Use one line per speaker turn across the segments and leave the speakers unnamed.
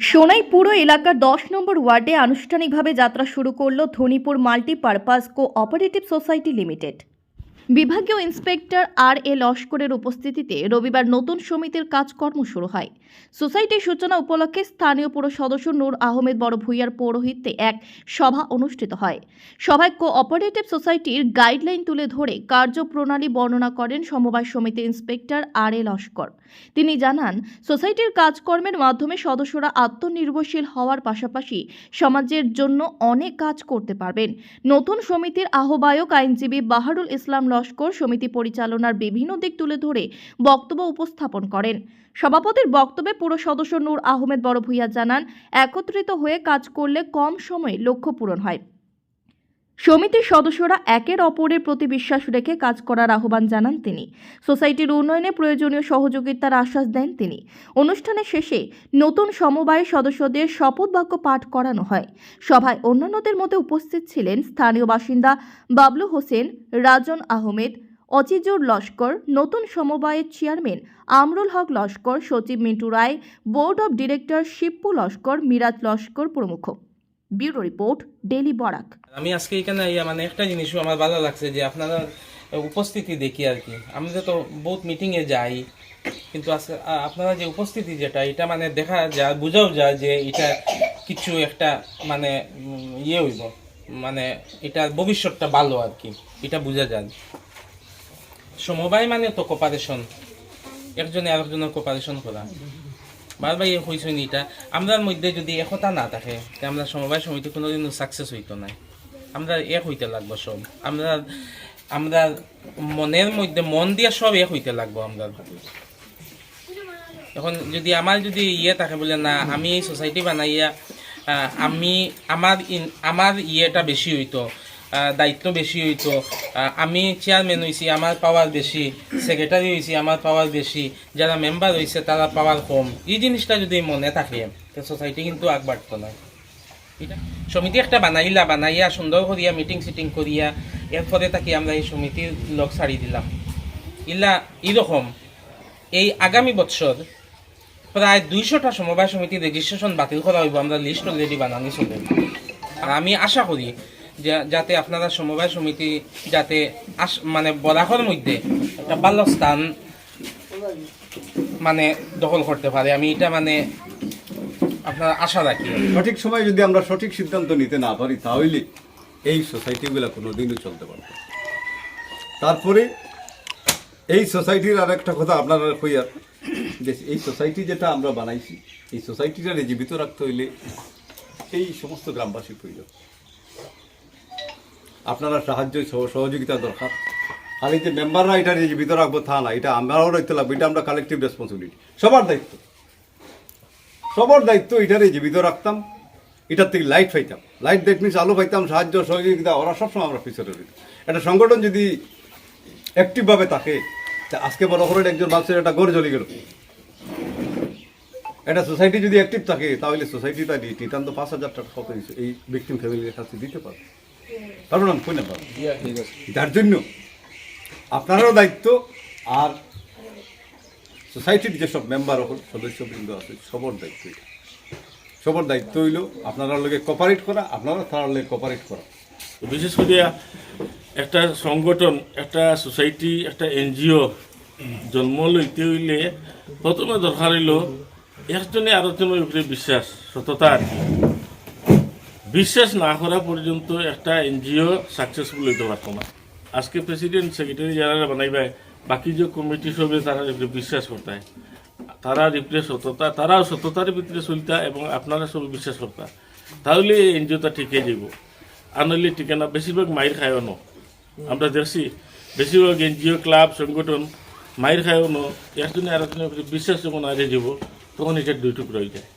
সোনাই পুরো এলাকার দশ নম্বর ওয়ার্ডে আনুষ্ঠানিকভাবে যাত্রা শুরু করল Dhanipur multipurpose co operative society limited. বিভাগীয় ইন্সপেক্টর আর এ লস্করের উপস্থিতিতে রবিবার নতুন সমিতির কাজকর্ম শুরু হয়। সোসাইটির সূচনা উপলক্ষে স্থানীয় পুর সদস্য নূর আহমেদ বড় ভূঁইয়ার পৌরোহিত্যে এক সভা অনুষ্ঠিত হয়। সভায় কো অপারেটিভ সোসাইটির গাইডলাইন তুলে ধরে কার্যপ্রণালী বর্ণনা করেন সমবায় সমিতির ইন্সপেক্টর আর এ লস্কর। তিনি জানান, সোসাইটির কাজকর্মের মাধ্যমে সদস্যরা আত্মনির্ভরশীল হওয়ার পাশাপাশি সমাজের জন্য অনেক কাজ করতে পারবেন। নতুন সমিতির আহ্বায়ক আইনজীবী বাহারুল ইসলাম লস্কর সমিতি পরিচালনার বিভিন্ন দিক তুলে ধরে বক্তব্য উপস্থাপন করেন। সভাপতির বক্তব্যে পুরো সদস্য নূর আহমেদ বড় ভূঁইয়া জানান, একত্রিত হয়ে কাজ করলে কম সময়ে লক্ষ্য পূরণ হয়। সমিতির সদস্যরা একের অপরের প্রতি বিশ্বাস রেখে কাজ করার আহ্বান জানান তিনি। সোসাইটির উন্নয়নে প্রয়োজনীয় সহযোগিতার আশ্বাস দেন তিনি। অনুষ্ঠানের শেষে নতুন সমবায় সদস্যদের শপথ বাক্য পাঠ করানো হয়। সভায় অন্যান্যদের মধ্যে উপস্থিত ছিলেন স্থানীয় বাসিন্দা বাবলু হোসেন, রাজন আহমেদ, অচিজুর লস্কর, নতুন সমবায়ের চেয়ারম্যান আমরুল হক লস্কর, সচিব Mintu Roy, board of director Shippu Laskar, Miraj Laskar প্রমুখ। Bureau report daily Barak.
আমি আজকে এখানে মানে একটা জিনিসও আমার ভালো লাগছে যে আপনারা উপস্থিতি দেখি আর কি। আমরা তো বহুত মিটিংয়ে যাই, কিন্তু আপনারা যে উপস্থিতি যেটা, এটা মানে দেখা যায় বোঝাও যায় যে এটা কিছু একটা মানে ইয়ে হইব। মানে এটা ভবিষ্যৎটা ভালো আর কি, এটা বোঝা যায়। সমবায় মানে তো কোপারেশন একজনে আরেকজনের কোপারেশন করা। বারবার ইয়ে নি এটা আমরার মধ্যে যদি একতা না থাকে আমরা সমবায় সমিতি কোনোদিনও সাকসেস হইতো না আমরা এক হইতে লাগবো সব। আমরা আমরা মনের মধ্যে মন দিয়ে সব এক হইতে লাগবো আমরা এখন যদি আমার যদি ইয়ে থাকে বলে, না, আমি সোসাইটি বানাইয়া আমি, আমার আমার ইয়েটা বেশি হইতো দায়িত্ব বেশি হইতো। আমি চেয়ারম্যান হয়েছি আমার পাওয়ার বেশি সেক্রেটারি হয়েছি আমার পাওয়ার বেশি, যারা মেম্বার হয়েছে তারা পাওয়ার কম। এই জিনিসটা যদি মনে থাকে, তো সোসাইটি কিন্তু আগবাড়তো না। সমিতি একটা বানাইলা, বানাইয়া, সুন্দর করিয়া মিটিং সিটিং করিয়া, এরপরে তাকে আমরা এই সমিতির লোক ছাড়ি দিলাম। ইলা এরকম এই আগামী বছর প্রায় দুইশোটা সমবায় সমিতি রেজিস্ট্রেশন বাতিল করা হইব, আমরা লিস্ট অলরেডি বানানি চলে। আমি আশা করি যাতে আপনারা সমবায় সমিতি যাতে আস- মানে বরাকর মধ্যে একটা ভালো স্থান মানে দখল করতে পারে। আমি এটা মানে আপনারা আশা রাখি।
সঠিক সময় যদি আমরা সঠিক সিদ্ধান্ত নিতে না পারি, তাহলে এই সোসাইটিগুলো কোনোদিনও চলতে পারবে। তারপরে এই সোসাইটির আর একটা কথা আপনারা কইয়ার যে এই সোসাইটি যেটা আমরা বানাইছি, এই সোসাইটিটা জীবিত রাখতে হইলে এই সমস্ত গ্রামবাসী প্রয়োজন। আপনারা সাহায্য সহ- সহযোগিতা দরকার। খালি যে মেম্বাররা এটা জীবিত রাখব তা না, এটা আমরাও রাখতে লাগবো, এটা আমরা কালেকটিভ রেসপন্সিবিলিটি সবার দায়িত্ব। সবার দায়িত্ব এটারে জীবিত রাখতাম, এটার থেকে লাইট পাইতাম। লাইট দ্যাট মিনস আলো পাইতাম, সাহায্য, সহযোগিতা, ওরা সবসময় আমরা পিছনে রইতাম। একটা সংগঠন যদি অ্যাক্টিভভাবে থাকে, তা আজকে বড় করে একজন মানুষের একটা গড় জ্বলে গেল। একটা সোসাইটি যদি অ্যাক্টিভ থাকে, তাহলে সোসাইটিটা নিতান্ত পাঁচ হাজার টাকা এই ভিক্টিম ফ্যামিলির কাছে দিতে পারবে। পারব না কই না পারব যার জন্য আপনারও দায়িত্ব আর সোসাইটির যেসব মেম্বার সদস্যবৃন্দ আছে সবর দায়িত্ব এটা। সবর দায়িত্ব হইল আপনারা লগে কোপারেট করা আপনারা তার লগে কোপারেট করা।
বিশেষ করে একটা সংগঠন একটা সোসাইটি একটা এনজিও জন্ম লইতে হইলে প্রথমে দরকার হইল একজনে আরেকজনের উপরে বিশ্বাস সততা আর কি। বিশ্বাস না করা পর্যন্ত একটা এনজিও সাকসেসফুল হইতে পারতো না। আজকে প্রেসিডেন্ট সেক্রেটারি যারা বানাইবে, বাকি যে কমিটি সবে তারা বিশ্বাস করতে তারা রিপ্রে সততা তারাও সততার ভিতরে চলতা এবং আপনারা সব বিশ্বাস করতা। তাহলে এনজিওটা ঠিকই যাব আর নইলে টিকে না বেশিরভাগ মায়ের খায়ও ন। আমরা দেখছি, বেশিরভাগ এনজিও, ক্লাব, সংগঠন মায়ের খায়ও ন। একজনে আর একজনের বিশ্বাস যখন আগে যাব, তখন এটা দুই টুকরো হয়ে যায়।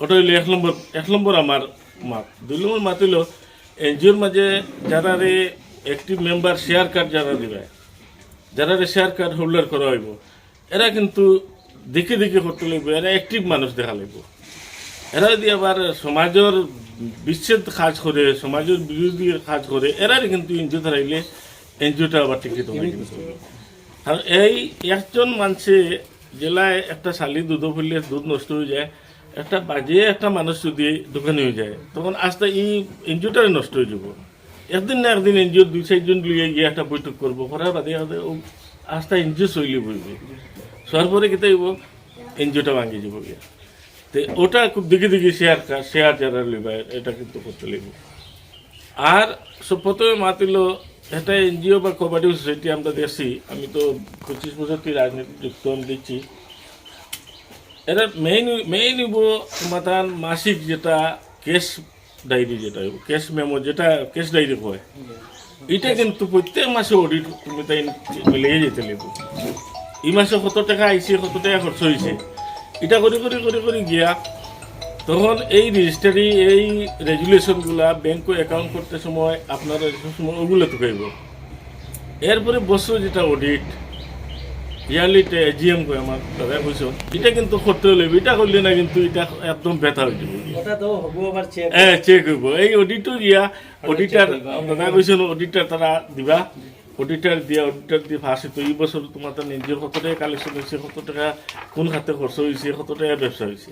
ওটা হইল এক নম্বর এক নম্বর আমার মাত দুই নম্বর মাত হইল এনজিওর মাঝে যারা রে অ্যাক্টিভ মেম্বার শেয়ার কার্ড যারা দিবে যারা রে শেয়ার কার্ড হোল্ডার করা হইব, এরা কিন্তু দেখে দেখে করতে লাগবে এরা অ্যাক্টিভ মানুষ দেখা লাগবে এরা যদি আবার সমাজের বিচ্ছেদ কাজ করে, সমাজের বিরোধী কাজ করে এরারে কিন্তু এনজিও ধরাইলে এনজিওটা আবার টিকিট আর এই একজন মানুষে জেলায় একটা শালি দুধ ফুললে দুধ নষ্ট হয়ে যায় একটা বাজে একটা মানুষ যদি দোকানে হয়ে যায়, তখন আস্তে এই এনজিওটারে নষ্ট হয়ে যাব। একদিন না একদিন এনজিও দুই চারজন লিয়ে গিয়ে একটা বৈঠক করব। করার বাদে আস্তে এনজিও শৈলী বইবে। শোয়ার পরে কেটে হইব? এনজিওটা ভাঙি যাব গিয়ে। তো ওটা খুব দিকে দিকে শেয়ার শেয়ার যারা লিবা এটা কিন্তু করতে লাগবে আর সব প্রথমে মাতিল একটা এনজিও বা কোঅপারেটিভ সোসাইটি আমরা দেখছি, আমি তো পঁচিশ বছর রাজনীতি যুক্ত আমি এটা মেইন মেইন তোমার মাসিক যেটা কেস ডায়েরি যেটা কেস মেমো যেটা কেস ডায়েরি কয় এটা কিন্তু প্রত্যেক মাসে অডিট তুমি তাই মিলিয়ে যেতে লাগবে। এই মাসে কত টাকা আইছে, কত টাকা খরচ হয়েছে এটা করে করে করে করে গিয়া তখন এই রেজিস্ট্রারি এই রেগুলেশনগুলা ব্যাংক অ্যাকাউন্ট করতে সময় আপনারা ওগুলো তো এরপরে বছর যেটা অডিট ইয়ারলি এজিএম কয় আমার দাদা কইছো এটা কিন্তু করতে হলে এটা করলে না কিন্তু এটা একদম ব্যথা হয়ে যাবে। হ্যাঁ চেক হইব এই অডিটর ইয়া অডিটার দাদা কইছো অডিটার তারা দিবা। অডিটার দিয়া অডিটার দিয়ে ফাঁসি তো এই বছর তোমার নিজের কত টাকা কালেকশন হয়েছে কত টাকা কোন খাতে খরচ হয়েছে কত টাকা ব্যবসা হয়েছে